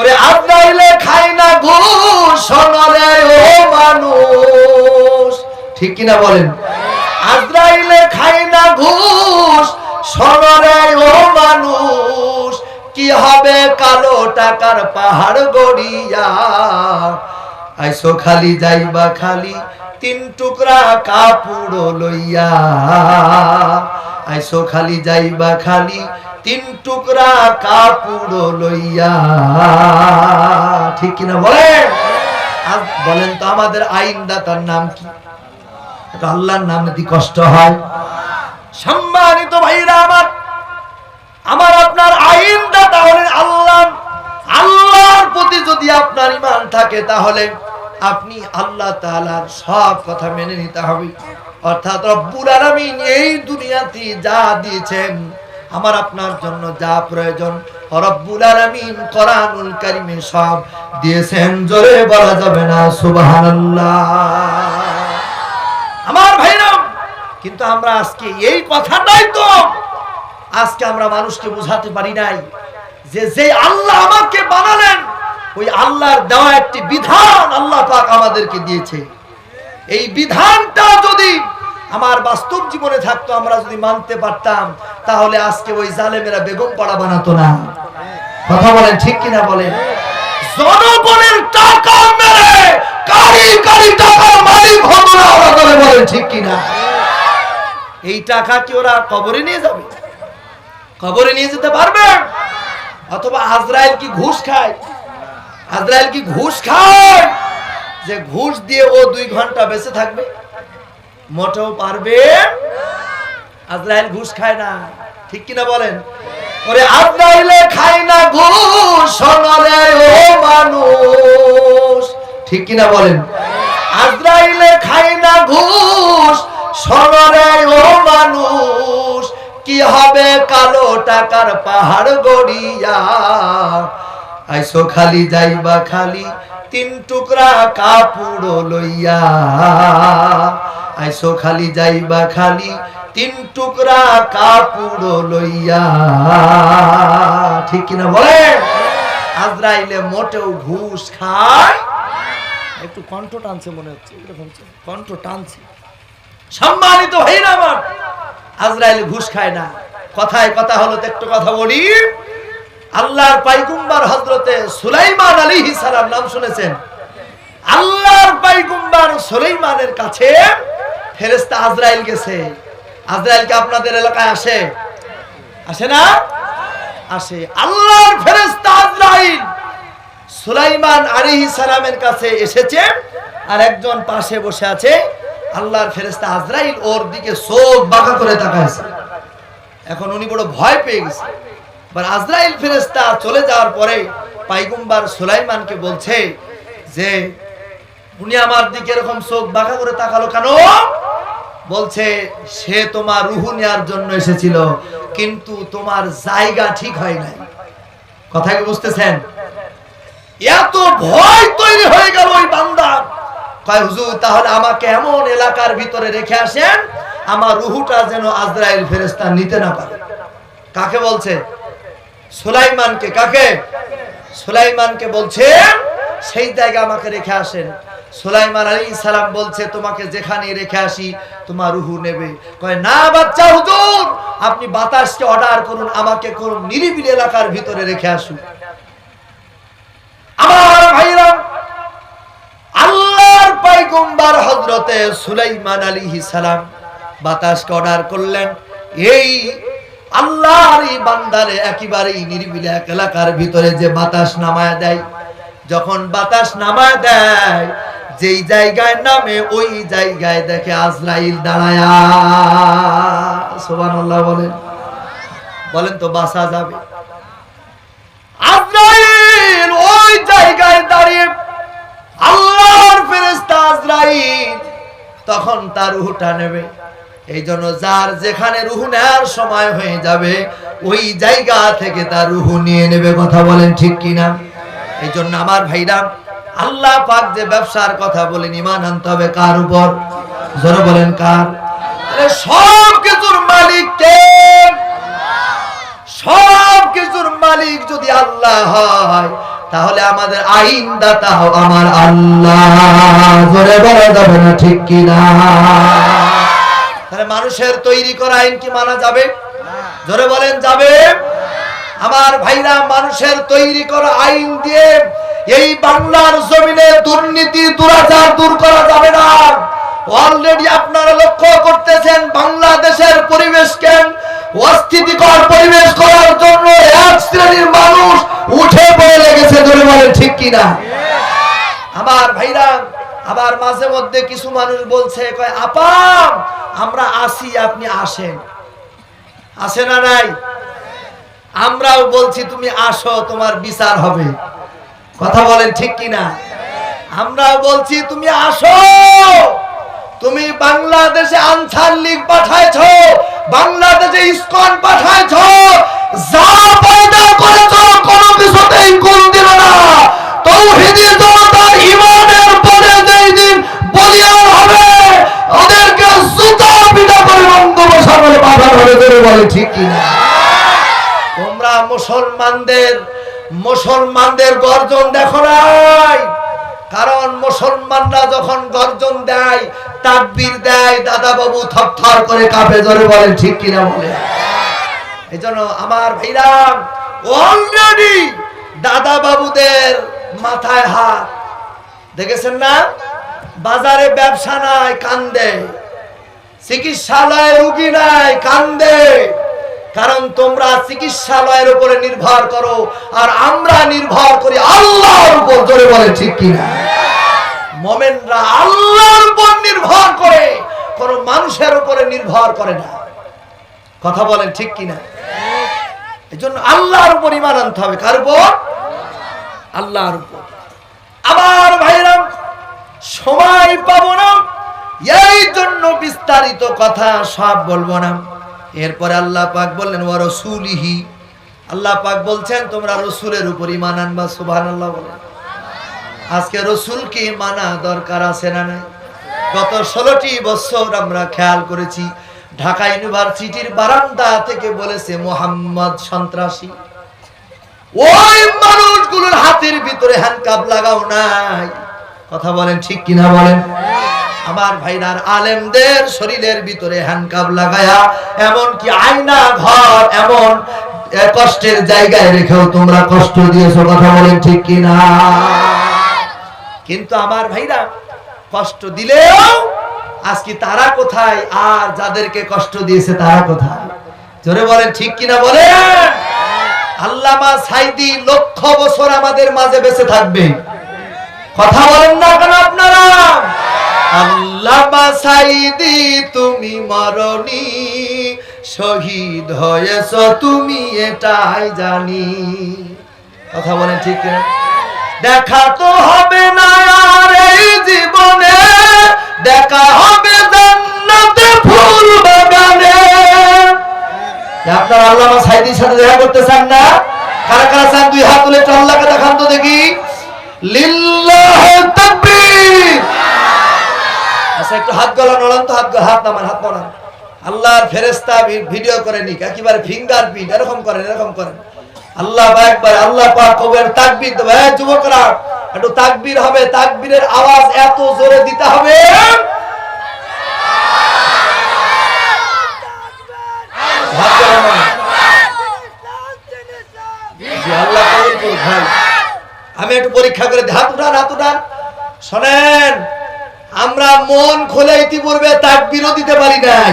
ওরে আজরাইলে খাই না ঘুষ শোনরে ও মানুষ। ঠিক কিনা বলেন? আজরাইলে খাই না ঘুষ শোনরে ও মানুষ। কি হবে কালো টাকার পাহাড় গড়িয়া? আইসো খালি যাইবা খালি তিন টুকরা কাপড় লইয়া। আইসো খালি যাইবা খালি তিন টুকরা কাপড় লইয়া। ঠিক কিনা বলেন? আজ বলেন তো আমাদের আইনদাতার নাম কি? আল্লাহর নাম যদি কষ্ট হয়। সম্মানিত ভাইরা আমার আমার আপনার আইনদাতা হলেন আল্লাহ। আল্লাহর প্রতি যদি আপনার ইমান থাকে তাহলে আপনি আল্লাহ তাআলার সব কথা মেনে নিতে হবে। অর্থাৎ রব্বুল আলামিন এই দুনিয়াতে যা দিয়েছেন, আমার আপনার জন্য যা প্রয়োজন, রব্বুল আলামিন কোরআনুল কারিমে সব দিয়েছেন। জোরে বলা যাবে না, সুবহানাল্লাহ। আমার ভাইরা, কিন্তু আমরা আজকে এই কথাটাই তো। আজকে আমরা মানুষকে বুঝাতে পারি নাই যে যে আল্লাহ আমাকে বানালেন, ওই আল্লাহর দেওয়া একটি বিধান আল্লাহ পাক আমাদেরকে দিয়েছে। এই বিধানটা যদি আমার বাস্তব জীবনে থাকতো, আমরা যদি মানতে পারতাম, তাহলে আজকে ওই জালেমেরা বেগম পাড়া বানাতো না। কথা বলেন, ঠিক কিনা বলেন? জনগণের টাকা মেরে কারি কারি টাকার মালিক হতো না, ওরা করে বলেন, ঠিক কিনা? এই টাকা কি ওরা কবরে নিয়ে যাবে? কবরে নিয়ে যেতে পারবে? অথবা আজরাইল কি ঘুষ খায়? আজরাইল কি ঘুষ খায়? যে ঘুষ দিয়ে ও দুই ঘণ্টা বেঁচে থাকবে? মোটেও পারবে? আজরাইল ঘুষ খায় না। ঠিক কিনা বলেন? ওরে আজরাইলে খায় না ঘুষ শোনরে ও মানুষ। ঠিক কিনা বলেন? আজরাইলে খায় না ঘুষ শোনরে ও মানুষ। কি হবে কালো টাকার পাহাড় গড়িয়া? আইসো খালি যাইবা খালি, তিন টুকরা কাপড় লইয়া। আইসো খালি যাইবা খালি, তিন টুকরা কাপড় লইয়া। ঠিক কিনা বলে? আজরাইলে মোটেও ঘুষ খায়। একটু কণ্ঠ টানছে মনে হচ্ছে কণ্ঠ টানছে। সম্মানিত ভাইরা আমার, আজরাইল ঘুষ খায় না। কথায় কথা হলো তো একটু কথা বলি। আল্লাহর পাইগুম্বার হজরতে সুলাইমান আলী সালাম নাম শুনেছেন। আল্লাহর পাইগুম্বার সুলাইমানের কাছে ফেরেস্তা আজরাইল গেছে। আজরাইল কি আপনাদের এলাকায় আসে? আসে না? আসে। আল্লাহর ফেরেস্তা আজরাইল সুলাইমান আলাইহি সালামের কাছে এসেছে আর একজন পাশে বসে আছে। আল্লাহর ফেরেস্তা আজরাইল ওর দিকে চোখ বাঁকা করে তাকাইছে। এখন উনি বড় ভয় পেয়ে গেছে। এবার আজরাইল ফেরেস্তা চলে যাওয়ার পরে পাইগুম্বার সুলাইমানকে বলছে যে, উনি আমার দিকে এরকম চোখ বাঁকা করে তাকালো কেন? বলছে, সে তোমার রুহু নেওয়ার জন্য এসেছিল, কিন্তু তোমার জায়গা ঠিক হয় নাই। কথা কি বুঝতেছেন? এত ভয় তৈরি হয়ে গেল ওই বান্দা। কয়, হুজুর, তাহলে আমাকে এমন এলাকার ভিতরে রেখে আসেন, আমার রুহুটা যেন আজরাইল ফেরেস্তা নিতে না পারে। কাকে বলছে? সুলাইমানকে, কাকে? সুলাইমানকে বলছে, সেই জায়গা আমাকে রেখে আসেন। সুলাইমান আলী সালাম বলছে, তোমাকে যেখানে রেখে আসি, তোমার রুহু নেবে। কয়, না বাচ্চা হুজুর, আপনি বাতাসকে অর্ডার করুন, আমাকে কোন নিরিবিলি এলাকার ভিতরে রেখে আসুন। আমার ভাইরা, আল্লাহর পাইগম্বার হযরতে সুলাইমান আলাইহিস সালাম বাতাসকে অর্ডার করলেন। এই আল্লাহর এই বান্দারে একেবারেই নিরিবিলি এক এলাকার ভিতরে যে বাতাস নামায় দেয়, যখন বাতাস নামায় দেয়, যেই জায়গায় নামে ওই জায়গায় দেখে আজরাইল দাঁড়ায়া। সুবহানাল্লাহ বলেন। বলেন তো বাসা যাবে। আজরাইল ওই জায়গায় দাঁড়িয়ে আল্লাহর ফেরেশতা আজরাইল তখন তার রুহটা নেবে। এই জন্য যার যেখানে রুহু নেওয়ার সময় হয়ে যাবে, ওই জায়গা থেকে তার রুহু নিয়ে নেবে, কথা বলেন ঠিক কিনা? এই জন্য আমার ভাইরা, আল্লাহ পাক যে ব্যবসার কথা বলেন ইমান আনতে হবে কার উপর? জোরে বলেন কার? সব কিছুর মালিক কে? সব কিছুর মালিক যদি আল্লাহ হয়, তাহলে আমাদের আইন দাতা আমার আল্লাহ। জোরে বলা না ঠিক কিনা? তাহলে মানুষের তৈরি করা আইন কি মানা যাবে? জোরে বলেন, যাবে? আমার ভাইরা, মানুষের তৈরি করা আইন দিয়ে এই বাংলার জমিনে দুর্নীতি, দুরাচার দূর করা যাবে না। অলরেডি আপনারা লক্ষ্য করতেছেন, বাংলাদেশের পরিবেশকে অস্থিতিকর পরিবেশ করার জন্য এক শ্রেণির মানুষ উঠে পড়ে লেগেছে ধরে বলেন, ঠিক কিনা আমার ভাইরা, আবার মাঝে মধ্যে কিছু মানুষ বলছে, কয়, আপা আমরা আসি, আপনি আসেন। আসে না নাই? আমরাও বলছি, তুমি আসো, তোমার বিচার হবে। কথা বলেন ঠিক কিনা? আমরাও বলছি, তুমি আসো। তুমি বাংলাদেশে আনসার লীগ পাঠাইছ, বাংলাদেশে ইসকন পাঠাইছ। যা পয়দা করেছ, কোনো কিছুতেই কোন দিল না। বলে ঠিক তোমরা মুসলমানদের মুসলমানদের গর্জন দেখো নাই। কারণ মুসলমানরা যখন গর্জন দেয়, তাকবীর দেয় দাদা বাবু থরথর করে কাঁপে ধরে বলে ঠিক কিনা বলে? এই জন্য আমার ভাইরাম অলরেডি দাদা বাবুদের মাথায় হাত। দেখেছেন না? বাজারে ব্যবসা নাই, কান্দে। চিকিৎসালয়ে রুগী নাই, কান্দে। কারণ তোমরা চিকিৎসালয়ের উপরে নির্ভর করো, আর আমরা নির্ভর করি আল্লাহর উপর, জোরে বলে ঠিক কিনা? মোমেনরা আল্লাহর উপর নির্ভর করে, কোন মানুষের উপরে নির্ভর করে না। কথা বলেন ঠিক কিনা? এই জন্য আল্লাহর উপর ইমান আনতে হবে। কার উপর? আল্লাহর উপর। আবার ভাইরাম, সময় পাবো না। এই জন্য বিস্তারিত কথা সব বলব না। এরপরে আল্লাহ পাক বললেন ও রসুলিহি। আল্লাহ পাক বলছেন, তোমরা রসুলের আল্লাহ বলেন আজকে রসুলকে মানা দরকার আছে না নাই? গত ষোলোটি বছর আমরা খেয়াল করেছি, ঢাকা ইউনিভার্সিটির বারান্দা থেকে বলেছে, মোহাম্মদ সন্ত্রাসী। ওই মানুষগুলোর হাতের ভিতরে হ্যান্ডকাপ লাগাও নাই। কথা বলেন ঠিক কিনা বলেন? আমার ভাইরার আলেমদের শরীরের ভিতরে হ্যান্ডকাপ লাগায়া এমন কি আয়না ঘর এমন কষ্টের জায়গায় রেখেও তোমরা কষ্ট দিয়েছ, কথা বলেন ঠিক কিনা? কিন্তু আমার ভাইরা কষ্ট দিলেও আজকে তারা কোথায়? আর যাদেরকে কষ্ট দিয়েছে তারা কোথায়? জোরে বলেন ঠিক কিনা বলেন আল্লামা সাইদি লক্ষ বছর আমাদের মাঝে বেঁচে থাকবে। কথা বলেন না কেন আপনারা? আল্লামা সাইদি তুমি মরণি। শহীদ হয়েছ তুমি এটাই জানি। কথা বলেন ঠিক দেখা তো হবে না আর এই জীবনে। দেখা হবে জান্নাতে ফুল বাগানে। আপনার আল্লামা সাইদির সাথে দেখা করতে চান না? কারা কারা চান? দুই হাত তুলে আল্লাহকে দেখান তো দেখি। লিল্লাহ আচ্ছা একটু হাত গলা নড়ান তো হাত হাত নামান, হাত নড়ান আল্লাহর ফেরেস্তা ভিডিও করে নিক, একেবারে ফিঙ্গার প্রিন্ট এরকম করেন এরকম করেন। আল্লাহ একবার, আল্লাহ পাক কবের তাকবীর দেবে। এই যুবকরা, একটু তাকবীর হবে, তাকবীরের আওয়াজ এত জোরে দিতে হবে। আমি একটু পরীক্ষা করে। হাত উঠান হাত উঠান। শোনেন আমরা মন খোলে ইতিপূর্বে তার দিতে পারি নাই।